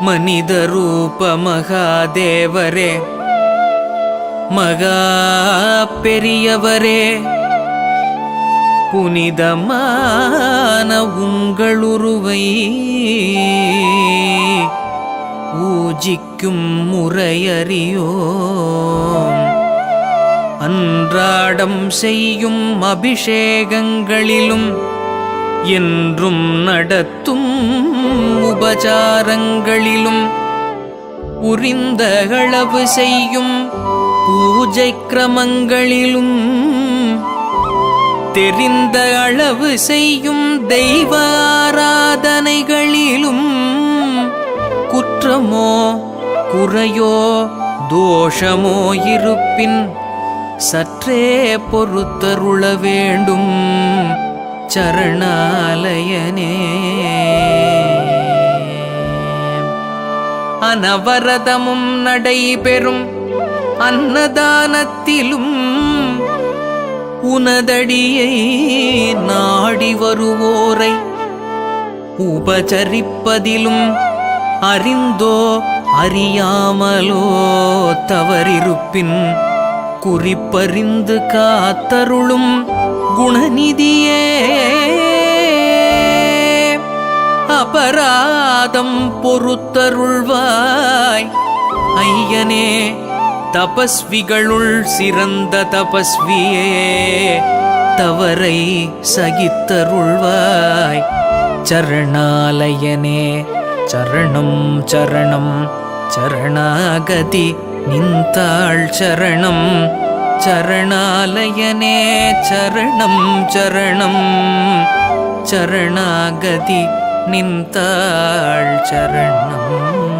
மனித ரூப மகாதேவரே மகா பெரியவரே புனிதமான உங்களுருவை ஊஜிக்கும் முறையறியோம் அன்றாடம் செய்யும் அபிஷேகங்களிலும் என்றும் நடத்தும் உபச்சாரங்களிலும் உரிந்தகளவு செய்யும் பூஜை கிரமங்களிலும் தெரிந்த அளவு செய்யும் தெய்வ ஆராதனைகளிலும் குற்றமோ குறையோ தோஷமோ இருப்பின் சற்றே பொறுத்தருள வேண்டும் சரணாலயனே. அனவரதமும் நடைபெறும். அன்னதானத்திலும் உனதடியை நாடி வருவோரை உபசரிப்பதிலும் அறிந்தோ அறியாமலோ தவறிருப்பின் குறிப்பறிந்து காத்தருளும் குணநிதியே அபராதம் பொறுத்தருள்வாய். ஐயனே தபஸ்விகளுள் சிறந்த தபஸ்வியே தவறை சகித்தருள்வாய். சரணாலயனே சரணம் சரணம் சரணாகதி நின்றாள் சரணம். சரணாலயனே சரணம் சரணம் சரணாகதி நின்றாள் சரணம்.